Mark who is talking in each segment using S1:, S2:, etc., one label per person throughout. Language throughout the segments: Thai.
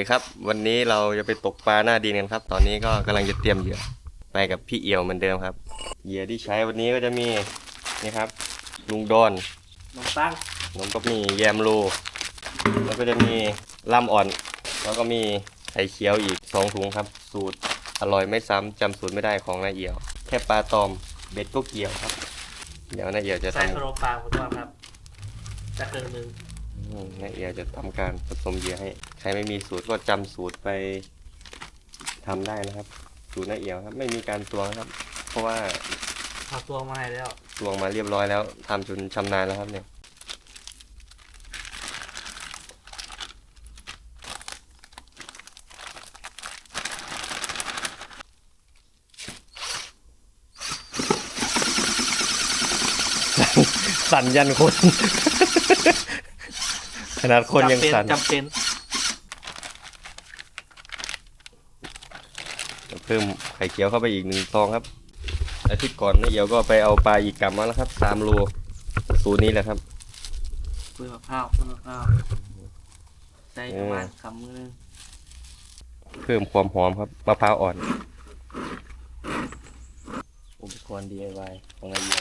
S1: ดีครับ วันนี้เราจะไปตกปลาหน้าดินกันครับ ตอนนี้ก็กำลังจะเตรียมเหยื่อไปกับพี่เอียวเหมือนเดิมครับ เหยื่อที่ใช้วันนี้ก็จะมีนี่ครับ ลุงดอน
S2: นมตั้ง
S1: นมก็มีแยมโลแล้วก็จะมีล่ำอ่อน แล้วก็มีไข่เขียวอีกสองถุงครับ สูตรอร่อยไม่ซ้ำจำสูตรไม่ได้ของนายเอียว แค่ปลาตอมเบ็ดก็เกี่ยวครับ เดี๋ยวนายเอียวจะ
S2: ใส่
S1: ทำ
S2: ขนมปังผมว่าครับจะเกินหนึ่ง
S1: อืมนาเอียวจะทำการผสมเหยื่อให้ ใครไม่มีสูตรก็จำสูตรไปทำได้นะครับ สูตรนาเอียวครับ ไม่มีการตวงครับ เพราะว่า
S2: เอาตัวมาให้แล้ว
S1: ตวงมาเรียบร้อยแล้วทำจนชำนาญแล้วครับเนี่ย สั่นยันคน ขนาดคนยัง
S2: จำเป็น
S1: สั่น
S2: จำเป็น
S1: เพิ่มไข่เขียวเข้าไปอีกหนึ่งซองครับอาทิตย์ก่อนนี่เดี๋ยวก็ไปเอาปลาอีกกลับมาแล้วครับสามโลสูตรนี้แหละครับ
S2: เปลือกมะพร้าวเปลือกมะพร้าวใส่ประมาณคำมือนึง
S1: เพิ่มความหอมครับมะพร้าวอ่อน อุปกรณ์ DIY ของนายเยีย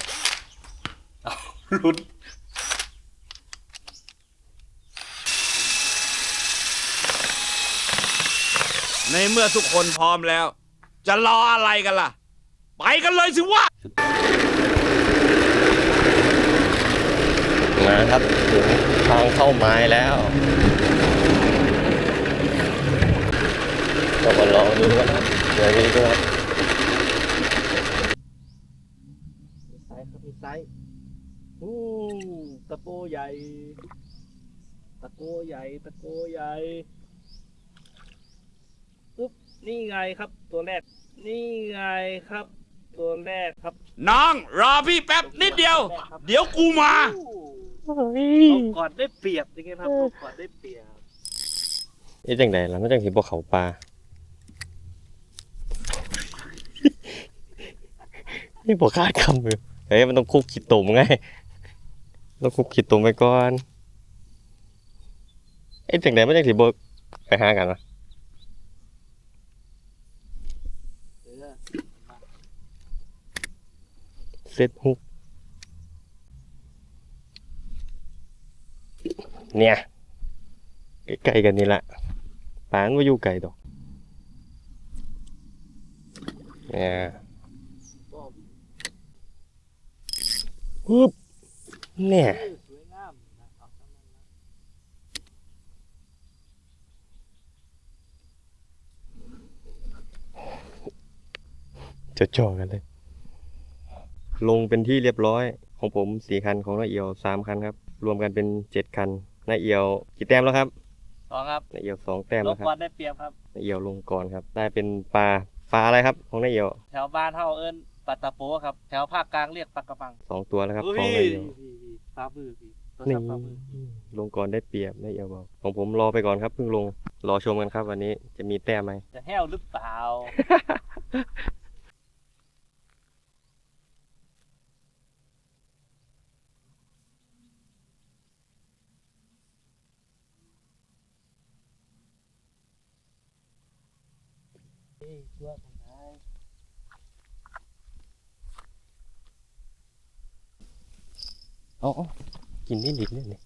S1: เอารุด
S3: ในเมื่อทุกคนพร้อมแล้ว จะรออะไรกันล่ะ ไปกันเลยสิวะ
S1: มาครับถึงทางเข้าไม้แล้วก็มาลองดูกันครับเดี๋ยวนี้ก็ครับ
S2: มีไซส์ครับมีไซส์อู้ตะโกใหญ่ ตะโกใหญ่ ตะโกใหญ่ปึ๊บ นี่ไงครับตัวแรก นี่ไงครับ ตัวแรกครับ
S3: น้องรอพี่แป๊บนิดเดียว เดี๋ยวกูมา
S2: เอาก่อนได้เปรียบยังไงครับเอาก่อนได้เปรียบ
S1: เอ๊ะจังไดล่ะมันจังสิบ่เขาปลานี่บ่คาดคำเลยเฮ้ยมันต้องคุกขีดตุ่มไงต้องคุกขีดตุ่มไปก่อนเอ๊ะจังไดมันจังสิบ่ไปหากันวะ
S2: เออ
S1: เซตฮุกเนี่ยใกล้ๆกันนี่ละปานว่าอยู่ไก ลดอกเนี่ย
S2: บอก
S1: ปึ๊บเนี่ย
S2: เออสวยงามนะเอาเท่านั้นนะ
S1: จะจ่อๆกันเลยลงเป็นที่เรียบร้อยของผมสี่คันของน้าเอียวสามคันครับ รวมกันเป็นเจ็ดคันน้าเอียวกี่แต้มแล้วครับ
S2: สองครับ
S1: น้าเอียวสองแต้ม
S2: ล
S1: แล้
S2: บ
S1: วครับ
S2: ก่อนได้เปรียบครับ
S1: น้าเอียวลงก่อนครับ ได้เป็นปลาปลาอะไรครับ ของน้าเอียว
S2: แถวบ้านเฮาเอิ้นปัตตะโปครับแถวภาคกลางเรียกปลากระปัง
S1: สองตัวแล้วครับ
S2: อุ้
S1: ของ
S2: ย
S1: น้าเอียว
S2: พี่พี่ฟ้ามือพี่ตัว
S1: นี่
S2: จับฟ้ามือ
S1: ลงก่อนได้เปรียบน้าเอียวบอก ของผมรอไปก่อนครับเพิ่งลง รอชมกันครับ วันนี้จะมีแต้มไหม
S2: จะแห้วหรือเปล่า เฮ้ยตัวของนาย
S1: เอ๋อากินนิดนิด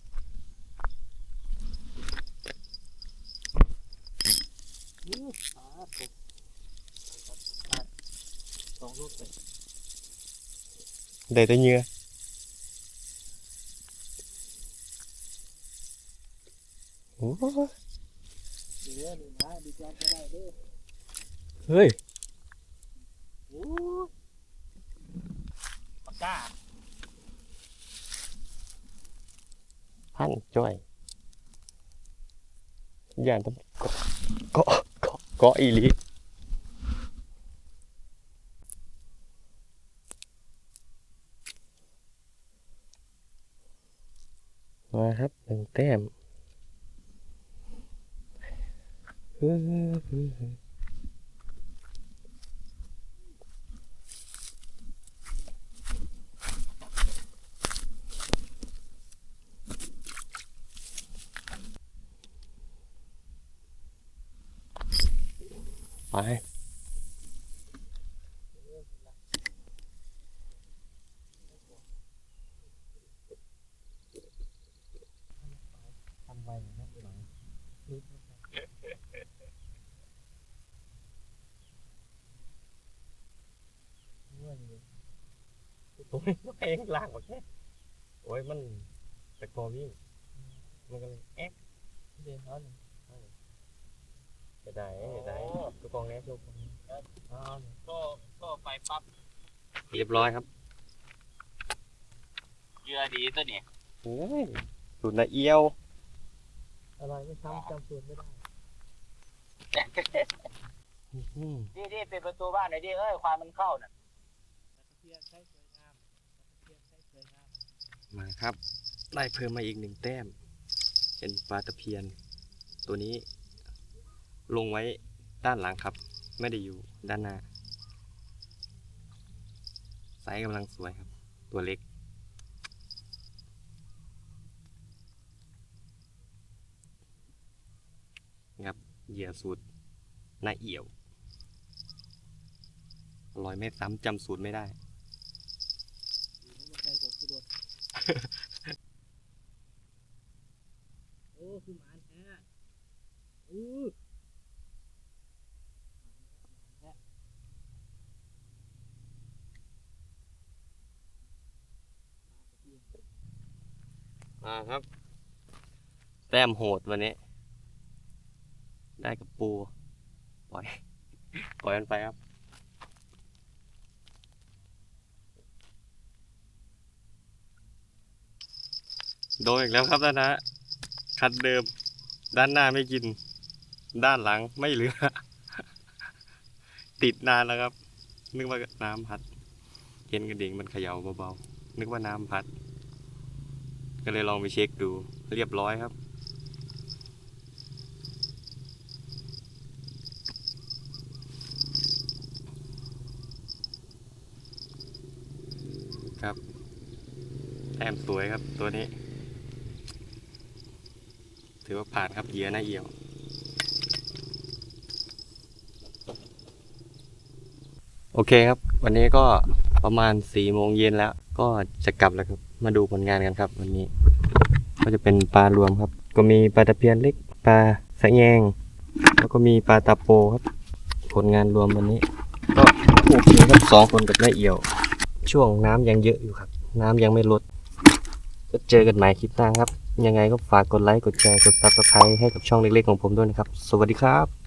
S1: เนี่ยนี่
S2: อู้ฟ้าตกสองลูกเลย
S1: ได้แต่เหงื่อโอ้
S2: เดี๋ยวนี่นะดีใจก็ได้เด้อ
S1: เฮ้ย
S2: โอ้ปากกา
S1: พันจ้อยย่านต้องเกาะเกาะเกาะอีหลีมาครับหนึ่งแต้ม ไป
S2: ทำไว้นะหลังนิดเงื่อนอยู่โอ้ยมันเองลากหมดแค่
S1: โอ้ยมันตะโกนวิ่งมันก็เลยแอ๊ก
S2: เดี๋ยวเขาหนึ่ง
S1: จะได้จะได้ตัวกองแน่ตัวกอง
S2: อ๋อ
S4: ก็ก็ไปปั๊บ
S1: เรียบร้อยครับ
S4: เรือดีตัวนี้
S1: โอ้ยสูตรละเอียว
S2: อะไรไม่ซ้ำจำสูตรไม่ได้
S1: อืม
S4: ดีดีเป็นประตูบ้านหน่อยดิเอ้ยความมันเข้าน่ะ
S2: ตะเพียนใช้สวยงามตะเพียนใช้สวยงาม
S1: มาครับ ได้เพิ่มมาอีกหนึ่งแต้ม เป็นปลาตะเพียน ตัวนี้ ลงไว้ด้านหลังครับ ไม่ได้อยู่ด้านหน้าไซส์กำลังสวยครับ ตัวเล็ก ครับเหยื่อสูตรหน้าเอี่ยวอร่อยไม่ซ้ำจำสูตรไม่ได้
S2: ไม่ใช่ของสุดดโอ้คือหมานแท้อู้
S1: มาครับ แต้มโหดวันนี้ ได้กับปู ปล่อย ปล่อยมันไปครับ โดนอีกแล้วครับท่านนะ คันเดิม ด้านหน้าไม่กิน ด้านหลังไม่เหลือ ติดนานแล้วครับ นึกว่าน้ำพัด เห็นกระดิ่งมันเขย่าเบาๆ นึกว่าน้ำพัด ก็เลยลองไปเช็คดูเรียบร้อยครับ ครับแต้มสวยครับตัวนี้ ถือว่าผ่านครับเหยื่อหน้าเอี่ยวโอเคครับ วันนี้ก็ประมาณสี่โมงเย็นแล้ว ก็จะกลับแล้วครับ มาดูผลงานกันครับ วันนี้ ก็จะเป็นปลารวมครับ ก็มีปลาตะเพียนเล็กปลาสะแยง แล้วก็มีปลาตาโปครับ ผลงานรวมวันนี้ ก็โอเคครับสองคนกับน้าเอี่ยว ช่วงน้ำยังเยอะอยู่ครับ น้ำยังไม่ลด ก็เจอกันใหม่คลิปหน้าครับ ยังไงก็ฝากกดไลค์กดแชร์กดซับสไครต์ให้กับช่องเล็กๆของผมด้วยนะครับ สวัสดีครับ